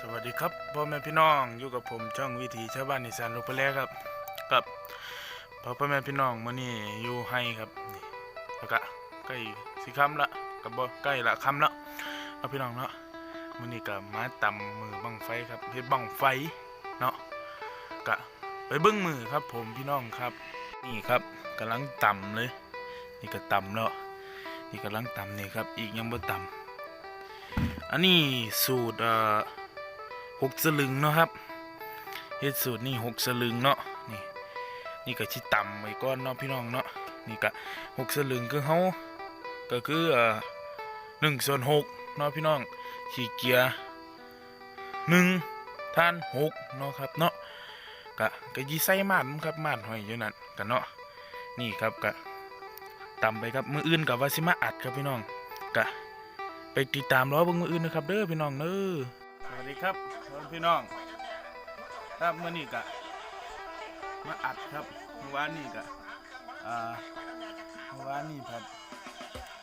สวัสดีครับพ่อแม่พี่น้องอยู่กับผมช่องวิถีชาวบ้านอีสานลูกพะแลครับกับพ่อพ่อแม่พี่น้องมื้อนี้อยู่ให้ครับนี่แล้วก็ใกล้สิคำละกับบ่ใกล้ละคำละเอาพี่น้องเนาะมื้อนี้ก็มาตำมือบังไฟครับเฮ็ดบังไฟเนาะก็ไปเบิ่งมือครับ ผมพี่น้องครับ นี่ครับกำลังต่ำเลย นี่ก็ต่ำแล้วนี่กำลังต่ำนี่ครับ อีกยังบ่ตำอันนี้สูตรเอ่อ หกสลึงเนาะครับเฮ็ดสูตรนี่หกสลึงเนาะนี่นี่ก็ชิต่ำไว้ก่อนเนาะพี่น้องเนาะนี่ก็หกสลึงคือเฮาก็คือเอ่อหนึ่งส่วนหกเนาะพี่น้องขี้เกียร์หนึ่งท่านหกเนาะครับเนาะก็ก็ยีใส่มาดมันครับมาดหอยอยู่นั่นกันเนาะนี่ครับก็ต่ำไปครับมืออื่นกับว่าสิมาอัดครับพี่น้องก็ไปติดตามร้อเบิ่งมืออื่นนะครับเด้อพี่น้องเด้อสวัสดีครับ พี่น้อง ครับเมื่อนี้กะมาอัดครับเมื่อวานนี้กะอ่าเมื่อวานนี้ครับ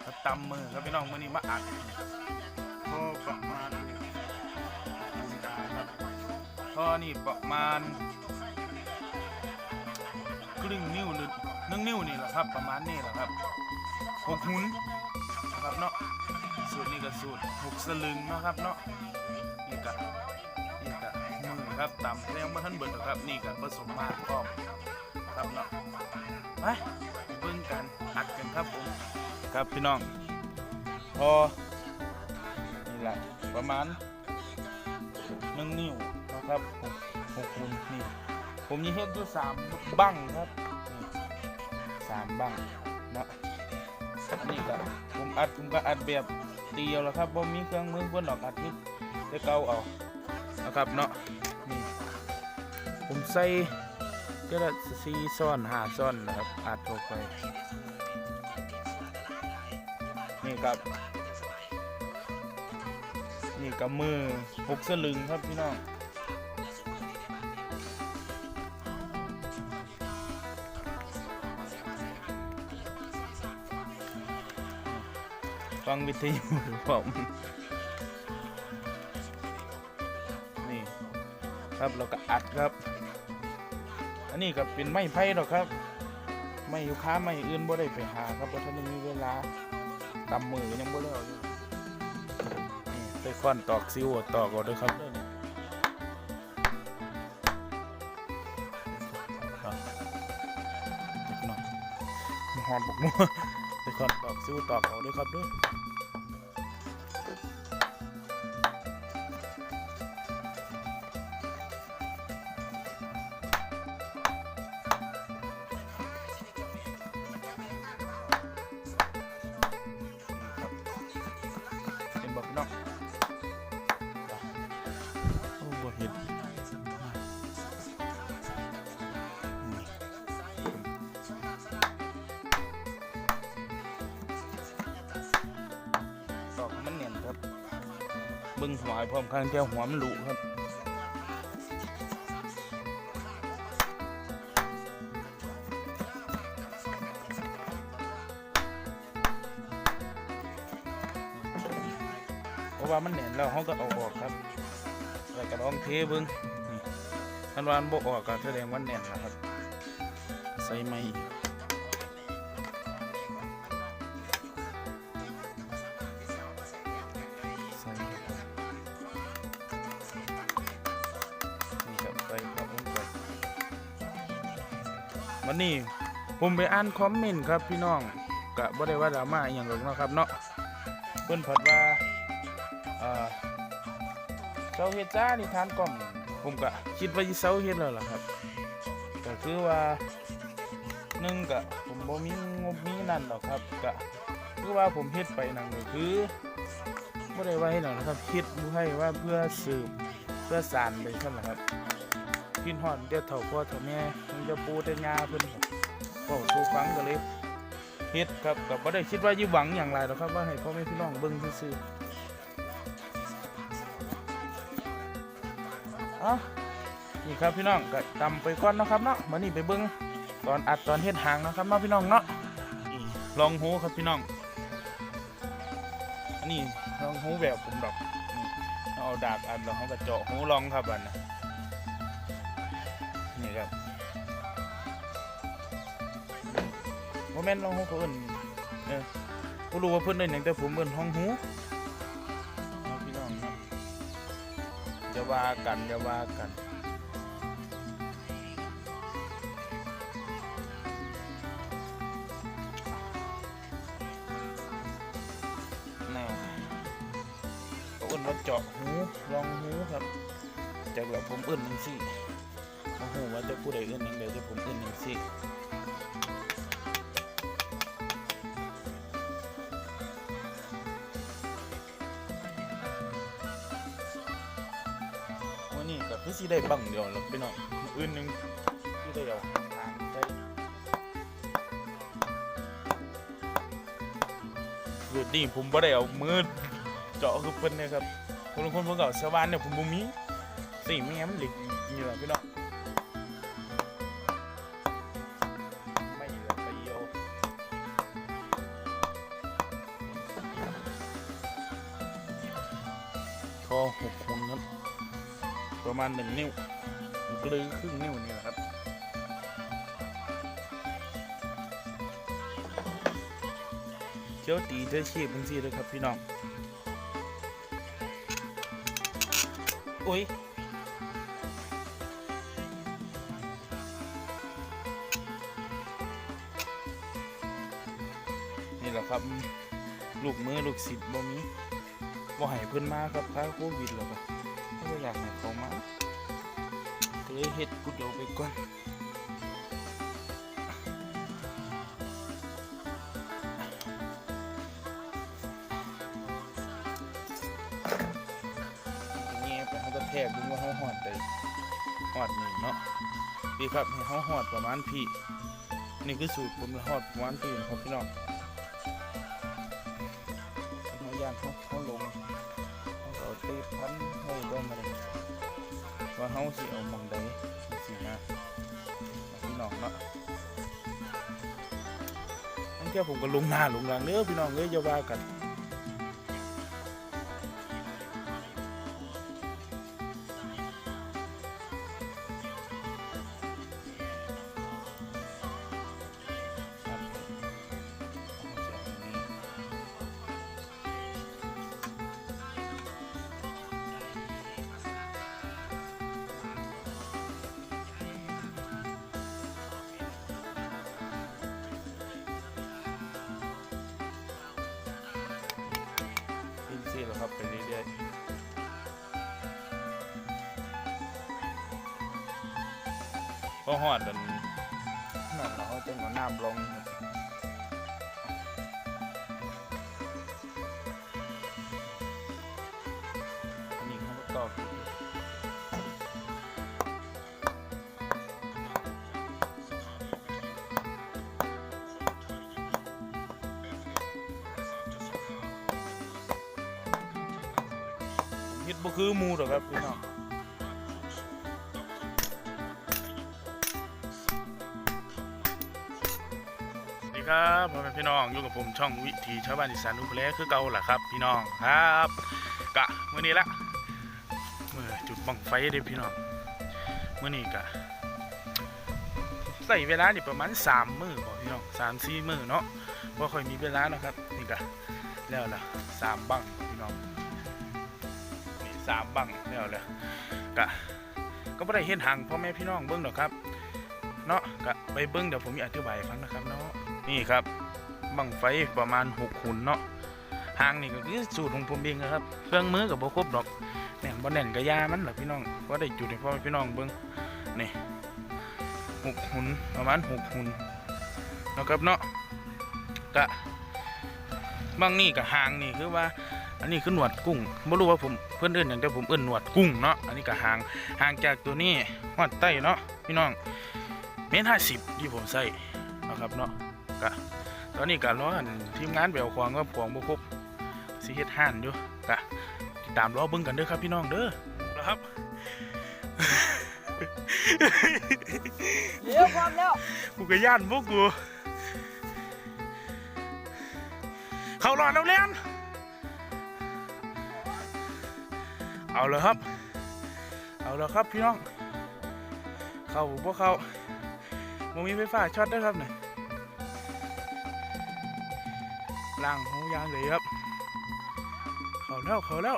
ก็ตำมือครับพี่น้องเมื่อนี้มาอัดพอประมาณพอนี่ประมาณครึ่งนิ้วหรือหนึ่งนิ้วนี่แหละครับ ประมาณนี้แหละครับหกหุนนะครับเนาะสูตรนี้ก็สูตรหกสลึงนาะครับเนาะนี่กะ ครับตามแรงมาท่านเบิดหรอกครับ นี่กะผสมมาพร้อมครับเนาะไปเบิ่งกันอัดกันครับผมครับพี่น้อง พอ นี่แหละประมาณหนึ่งนิ้วนะครับหกหกคูณนี่ผมมีเฮ็ดด้วยสามบั้งครับนี่สามบั้งนะนี่ก็ผมอัดผมก็อัดแบบเตียวแล้วครับบ่มีเครื่องมือเพิ่นหรอกอัดนี่ได้เกาเอานะครับเนาะ ผมใส่ก็ละสีซ่อนหาซ่อนนะครับอาดเข้าไป นี่ครับ นี่กับมือหกสลึงครับพี่น้องฟังวิทยุผม ครับเราก็อัดครับ อันนี้ก็เป็นไม้ไผ่หรอกครับ ไม่อยู่ค้าไม่อื่นบ่ได้ไปหาครับเพราะท่านยังมีเวลากำมือยังบ่ได้เอยู่นี่ไปค้อนตอกซิวตอกเอาเด้วยครับด้อนบกน้อยมีหอมบกมัวไปค้อนตอกซิวตอกเอาเด้วยครับด้วย เบึงหัวให้พร้อมข้างเจ้าหัวมันหลุครับเพราะว่ามันแหน่นแล้วเขาก็เอาออกครับแล้วก็ลองเทเบิ้งทันวามันบกออกก็แสดงว่าแน่นแล้วครับ ใส่ไม้ นี้ผมไปอ่านคอมเมนต์ครับพี่น้องกะบ่ได้ว่าดราม่าอหย่างหรอกเนาะครับเนาะเพิ่นเพัดว่าอ่าเสาเฮ็ดจ้านี่ทานกล่อมผมก็คิดว่าสิเสาเฮ็ดแล้วล่ะครับก็คือว่าหนึ่งก็ผมบ่มีงบมีนั่นหรอกครับก็คือว่าผมเฮ็ดไปนั่นก็คือบ่ได้ว่าให้หนังนะครับคิดบ่ให้ว่าเพื่อสืบเพื่อสานไปซั่นล่ะครับคิดฮอดเดี๋ยวเฒ่าพ่อเฒ่าแม่ จะปูแต่ยาเพิ่นครับเว้าสู่ฟังก็เลยเฮ็ดครับก็บ่ได้คิดว่าสิหวังหยังไรหรอกครับว่าให้พ่อแม่พี่น้องเบิ่งซื่ออะนี่ครับพี่น้องก็ตำไปก่อนนะครับเนาะมานี่ไปเบิ้งตอนอัดตอนเฮ็ดหางนะครับเนาะพี่น้องเนาะลองหูครับพี่น้องอันนี้ลองหูแบบผมดอกเอาดาบอัดล้วเขาก็เจาะหูลองครับอันนะ โมเมนต์ลองหูเขาเอิ้นเออบ่รู้ว่าเพิ่นเอิ้นหยังแต่ผมเอิ้นห้องหูเนาะพี่น้องเนาะอย่าว่ากันอย่าว่ากันน่าเขาอื่นว่าเจาะหูลองหูครับจากแบบผมอื่นหนึ่งสิโอ้โหว่าจะผู้ใดเอื่นหนึ่งเดี๋ยวจะผมอื่นหนึ่งสิ คือสิได้บังเดียวแล้วพี่น้องอื่นหนึ่งสีได้เอาทางใส่รูดนี่ผมบ่ได้เอามือเจาะคือเพิ่นนะครับคนคนเพิ่นก็สว่านเนี่ยผมบ่มีสิแม่มันเหล็กนี่แหละพี่น้อง ประมาณหนึ่งนิ้วกลือครึ่งนิ้วนี่แหละครับเที่ยวตีเที่ยวชีพบางทีเลยครับพี่น้องโอ้ยนี่แหละครับ ลูกมือลูกศิษย์บ่มีบ่ให้เพิ่นมาครับพาโควิดแล้วก็บ่อยากให้เขามา เลยเฮ็ดกูเดียวไปก่อนนี่ไปเขาจะแทกดูว่าเขาหอดได้หอดนี่เนาะดีครับให้เขาหอดประมาณพี่ นี่คือสูตรผมละหอดประมาณพี่นะครับพี่น้อง ว่าเขาสิเอามองใดสินะพี่น้องเนาะนั่นแค่ผมก็ลงหน้าลงหลังเนื้อพี่น้องเอ้ยอย่าว่ากัน ๆพอหอดมันนั่นเราก็จะเอาน้ำลงครับนี่เขาก็ตอกอยู่ผมคิดบ่คือหมูหรอกครับพี่น้อง ครับพ่อแม่พี่น้องอยู่กับผมช่องวิถีชาวบ้านอีสานอุปเลคือเก่าล่ะครับ พี่น้องครับกะมื้อนี้ละมื่อจุดบังไฟเด้พี่น้องเมื่อนี้กะใส่เวลานี่ประมาณสามมือบ่พี่น้องสามสี่มือเนาะว่าค่อยมีเวลานะครับนี่กะแล้วล่ะสามบังพี่น้องนี่สามบังแล้วละกะก็ไม่ได้เห็นห่างพ่อแม่พี่น้องเบิ้งดอกครับเนาะกะไปเบิ้งเดี๋ยวผมมีอธิบายให้ฟังนะครับเนาะ นี่ครับบังไฟประมาณหกหุ่นเนาะหางนี่ก็คือสูตรของผมเองนะครับ เครื่องมือกับบ่ครบดอกแหน่งบ่แน่งกะยามันเหรอพี่น้องว่าได้จุดให้พ่อพี่น้องเบิ่งนี่หกหุ่นประมาณหกหุ่นนะครับเนาะกะบางนี่กะหางนี่คือว่า อันนี้คือหนวดกุ้งไม่รู้ว่าผมเพื่อนเอิ้นอย่างแต่ผมเอิ้นหนวดกุ้งเนาะอันนี้กะหางหางจากตัวนี้หอดใต้เนาะพี่น้องเมตรห้าสิบที่ผมใส่นะครับเนาะ กะตอนนี้กะรออันทีมงานแบวควางว่าควางบ่ครบสิเฮ็ดห่านอยู่กะติดตามรอเบิ่งกันเด้อครับพี่น้องเด้อนะครับเดี๋ยวพร้อมแล้วกูก็ย่านพวกกูเข้ารอดแล้วเล่นเอาเลยครับ เอาแล้วครับพี่น้อง เข้าพวกเขามมีไฟฟ้าช็อตด้วยครับเนี่ย ล่างหูยางเลยครับ เขาแล้วเขาแล้ว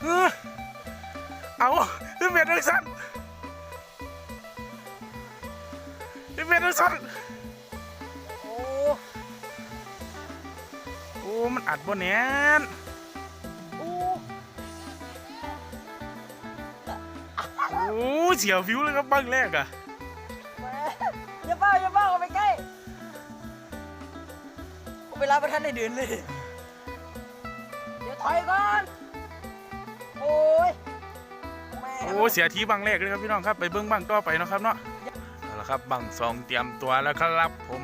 เอ้อเอาเป็นเมียดังสันเป็นเมียดังสันโอ้ โอ้ มันอัดบ่แน่น เสียวฟิวเลยครับบังแรกอะแหมอย่าเฝ้าอย่าเฝ้าเอาไปใกล้เวลาประทันได้เดินเลย เดี๋ยวถอยก่อน โอ้ยแม่โอ้เสียทีบังแรกเลยครับพี่น้องครับไปเบิ้งบังต่อไปเนาะครับเนาะเอาละครับบังสองเตรียมตัวแล้วครับผม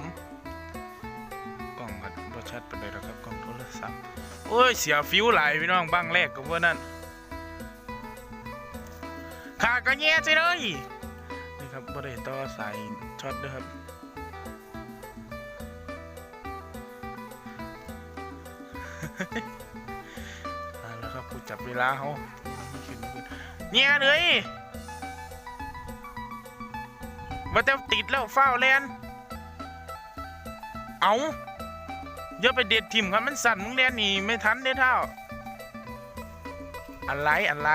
กล้องอัดบ่ชัดไปเลยนะครับกล้องโทรศัพท์โอ้ยเสียฟิวหลายพี่น้องบังแรกกับว่านั่น ขาก็แย่สิเลยนี่ครับบ่ได้ต่อสายช็อตเด้วยครับอแล้วครับผู้จับเวลาเขาเนี่ยเลยว่าแต่ติดแล้วเฝ้าแลนเอาอย่าไปเด็ดทิมครับมันสั่นมึงแลนหนี่ไม่ทันเด้เท่า อะไรอะไร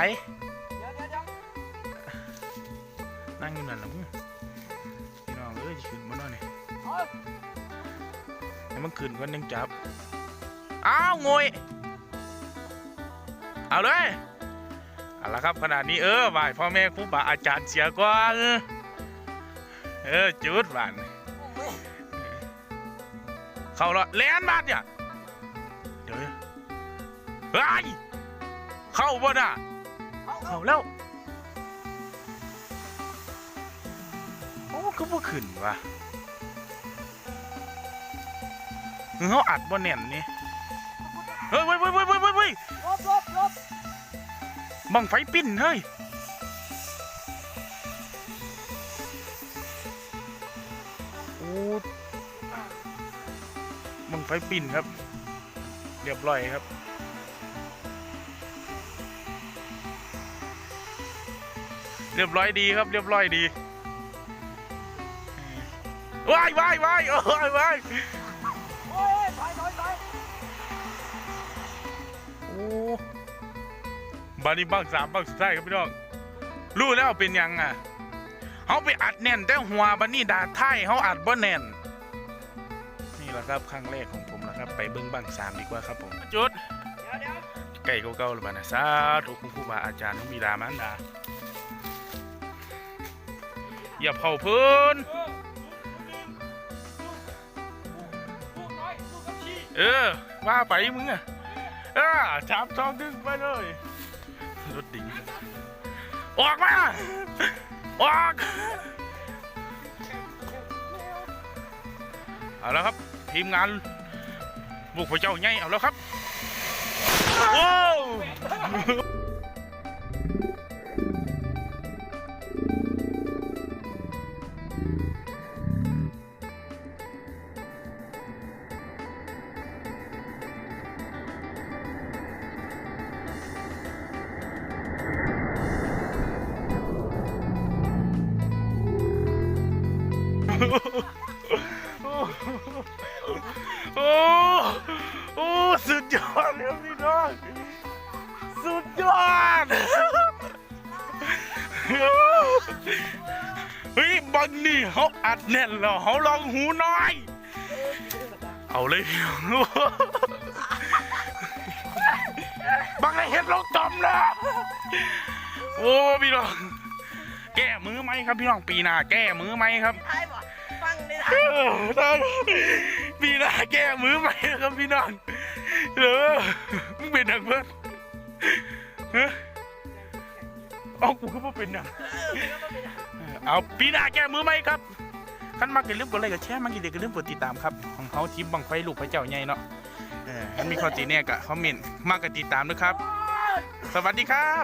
นั่งอยู่นั่นละมึงพี่น้องเอ้ยขึ้นมาหน่อยนี่เอาให้มันขึ้นก่อนยังจับ อ้าวงวยเอาเลยเอาละครับขนาดนี้เออไหวพ่อแม่ครูบาอาจารย์เสียก่อนเออจุดหวานโอ้ยเข้าและแลนบาดเนี่ยเดี๋ยวเฮ้ยเข้าบ่น่ะเอาเอาเข้าแล้ว ก็บ่ขึ้นวะเขาอัดบ่แน่นนี่เฮ้ยเว้ยเว้ยเว้ยเว้ยเว้ยเว้ยลบลบลบบังไฟปิ้นเฮ้ยโอ้บังไฟปิ้นครับ เรียบร้อยครับเรียบร้อยดีครับ เรียบร้อยดี ว้ายว้ายว้ายโอ้ยว้ายโอ้ยถอยถอยถอยโอ้บานี้บังสามบังสุดท้ายครับพี่น้องรู้แล้วเป็นหยังอะเขาไปอัดแน่นแต่หัวบันนี่ดาท้ายเขาอัดบ่แน่น นี่แหละครับครั้งแรกของผมแล้วครับ ไปเบิ้งบังสามดีกว่าครับผมจุดเดี๋ยวเดี๋ยวไก่เก่าๆหรือเปล่านะสาธุคุณครูบาอาจารย์ทั้งบิดามารดาอย่าเผาเพื้น เออ ว่าไปมึงอะเออจับจองดึงไปเลย รถดิ่งออกมา ออกเอาแล้วครับ ทีมงานบุกพระเจ้าใหญ่เอาแล้วครับ โอ้ โอ้โอ้สุดยอดเลยพี่น้องสุดยอดเฮ้ยบังนี่เขาอัดแน่นแล้วเขาลองหูน้อย เอาเลยพี่น้องบังไอเห็ดลงจอมนะโอ้พี่น้องแก้มือไหมครับพี่น้องปีหน้าแก้มือไหมครับท้ายบ่ฟั งเลยนะเออได้ปีหน้าแก้มือไหมครับพี่น้องเออมึงเป็นหนังเพื่อนเฮ้ยเอากูก็มาเป็นหนังเอาปีหน้าแก้มือไหมครับขั้นมากอย่าลืมกดไลค์กดแชร์มากอย่าลืมกดติดตามครับของเขาทีมบังไฟลูกพระเจ้าใหญ่เนาะเออมันมีข้อตีเนี่ยกะคอมเมนต์มากกดติดตามด้วยครับ สวัสดีครับ